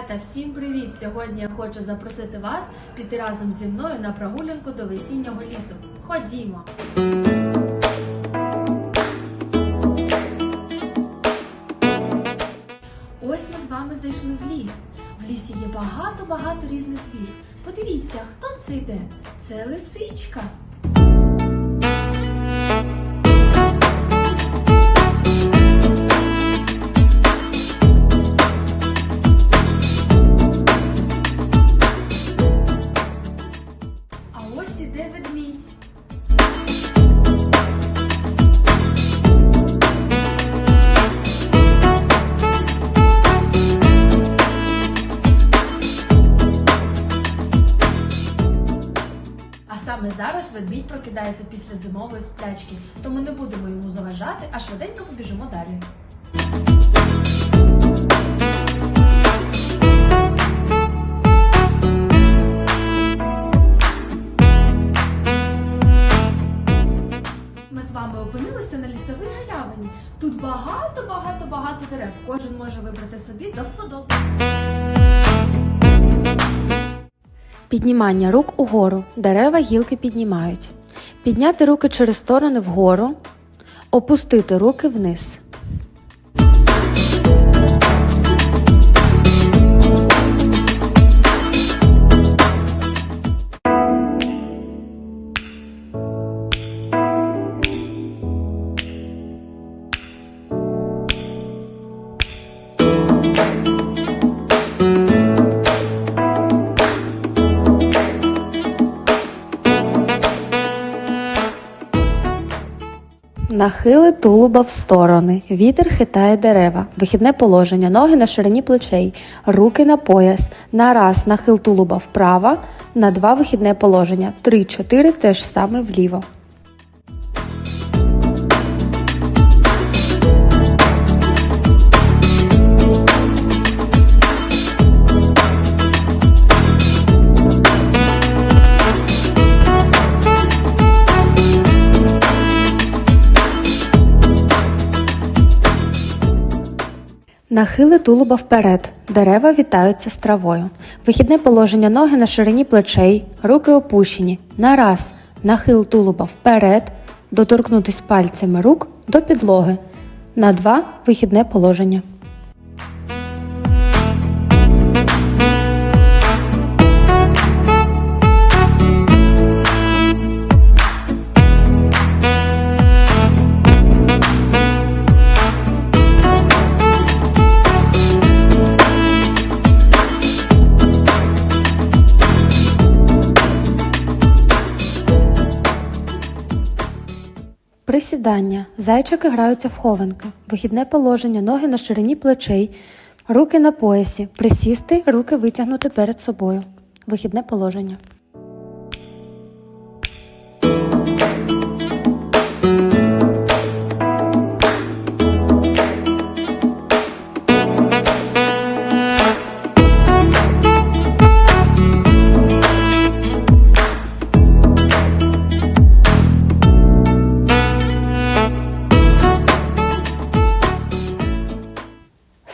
Малята, всім привіт! Сьогодні я хочу запросити вас піти разом зі мною на прогулянку до весіннього лісу. Ходімо! Ось ми з вами зайшли в ліс. В лісі є багато-багато різних звірів. Подивіться, хто це йде? Це лисичка. Ведмідь прокидається після зимової сплячки, тому не будемо йому заважати, а швиденько побіжимо далі. Ми з вами опинилися на лісовій галявині. Тут багато, багато, багато дерев. Кожен може вибрати собі до вподоби. Піднімання рук угору. Дерева гілки піднімають. Підняти руки через сторони вгору. Опустити руки вниз. Нахили тулуба в сторони. Вітер хитає дерева. Вихідне положення. Ноги на ширині плечей. Руки на пояс. На раз нахил тулуба вправо. На два вихідне положення. Три-чотири теж саме вліво. Нахили тулуба вперед. Дерева вітаються з травою. Вихідне положення ноги на ширині плечей, руки опущені. На раз. Нахил тулуба вперед. Доторкнутись пальцями рук до підлоги. На два вихідне положення. Присідання. Зайчики граються в хованки. Вихідне положення, ноги на ширині плечей, руки на поясі. Присісти, руки витягнути перед собою. Вихідне положення.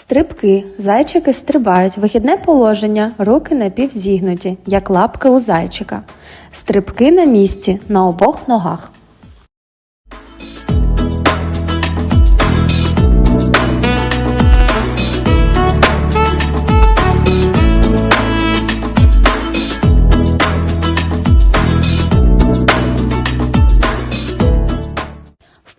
Стрибки. Зайчики стрибають. Вихідне положення. Руки напівзігнуті, як лапки у зайчика. Стрибки на місці на обох ногах.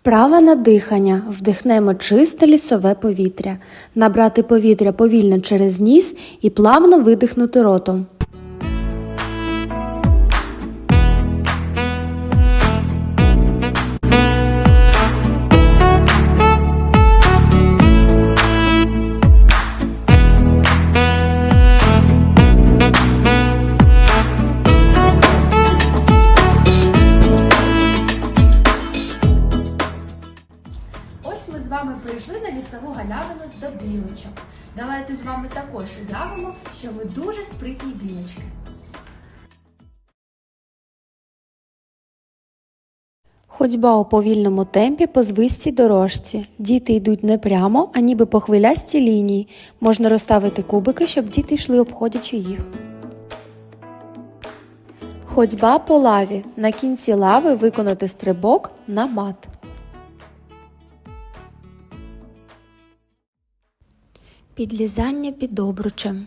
Вправа на дихання. Вдихнемо чисте лісове повітря. Набрати повітря повільно через ніс і плавно видихнути ротом. Галявину до білочок. Давайте з вами також уявимо, що ми дуже спритні білочки. Ходьба у повільному темпі по звистій дорожці. Діти йдуть не прямо, а ніби по хвилястій лінії. Можна розставити кубики, щоб діти йшли обходячи їх. Ходьба по лаві. На кінці лави виконати стрибок на мат. Підлізання під обручем.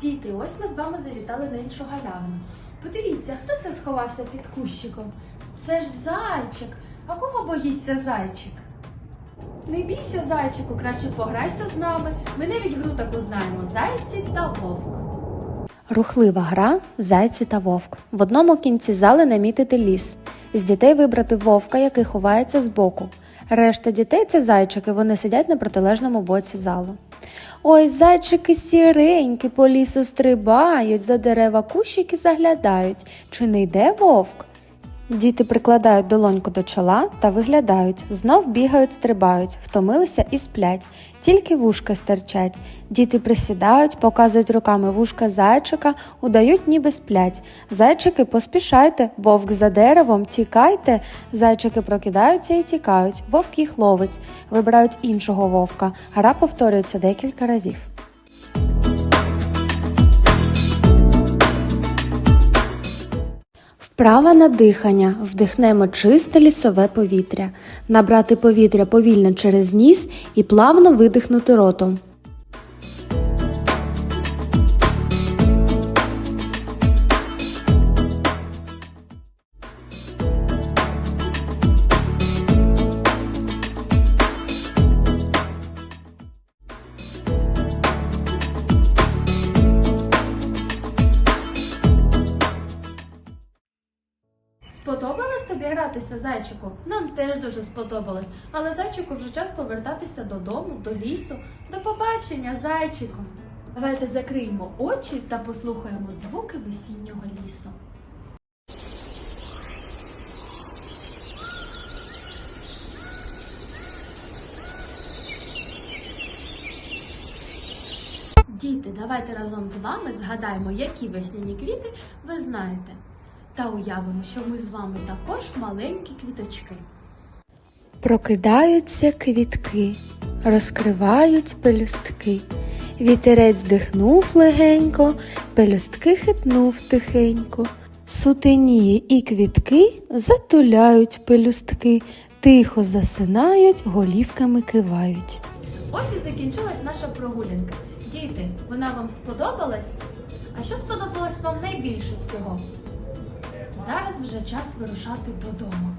Діти, ось ми з вами завітали на іншу галявину. Подивіться, хто це сховався під кущиком? Це ж зайчик. А кого боїться зайчик? Не бійся, зайчику, краще пограйся з нами. Ми навіть гру таку знаємо зайці та вовк. Рухлива гра Зайці та вовк. В одному кінці зали намітити ліс. З дітей вибрати вовка, який ховається збоку. Решта дітей це зайчики, вони сидять на протилежному боці залу. Ой, зайчики сіренькі по лісу стрибають, за дерева кущики заглядають. Чи не йде вовк? Діти прикладають долоньку до чола та виглядають, знов бігають, стрибають, втомилися і сплять, тільки вушка стирчать. Діти присідають, показують руками вушка зайчика, удають, ніби сплять. Зайчики, поспішайте, вовк за деревом, тікайте. Зайчики прокидаються і тікають. Вовк їх ловить, вибирають іншого вовка. Гра повторюється декілька разів. Вправа на дихання. Вдихнемо чисте лісове повітря. Набрати повітря повільно через ніс і плавно видихнути ротом. Тобі зайчику? Нам теж дуже сподобалось. Але зайчику вже час повертатися додому, до лісу. До побачення, зайчику. Давайте закриємо очі та послухаємо звуки весіннього лісу. Діти, давайте разом з вами згадаємо, які весняні квіти ви знаєте. Та уявимо, що ми з вами також маленькі квіточки. Прокидаються квітки, розкривають пелюстки. Вітерець здихнув легенько, пелюстки хитнув тихенько. Сутеніє і квітки затуляють пелюстки, тихо засинають, голівками кивають. Ось і закінчилась наша прогулянка. Діти, вона вам сподобалась? А що сподобалось вам найбільше всього? Зараз вже час вирушати додому.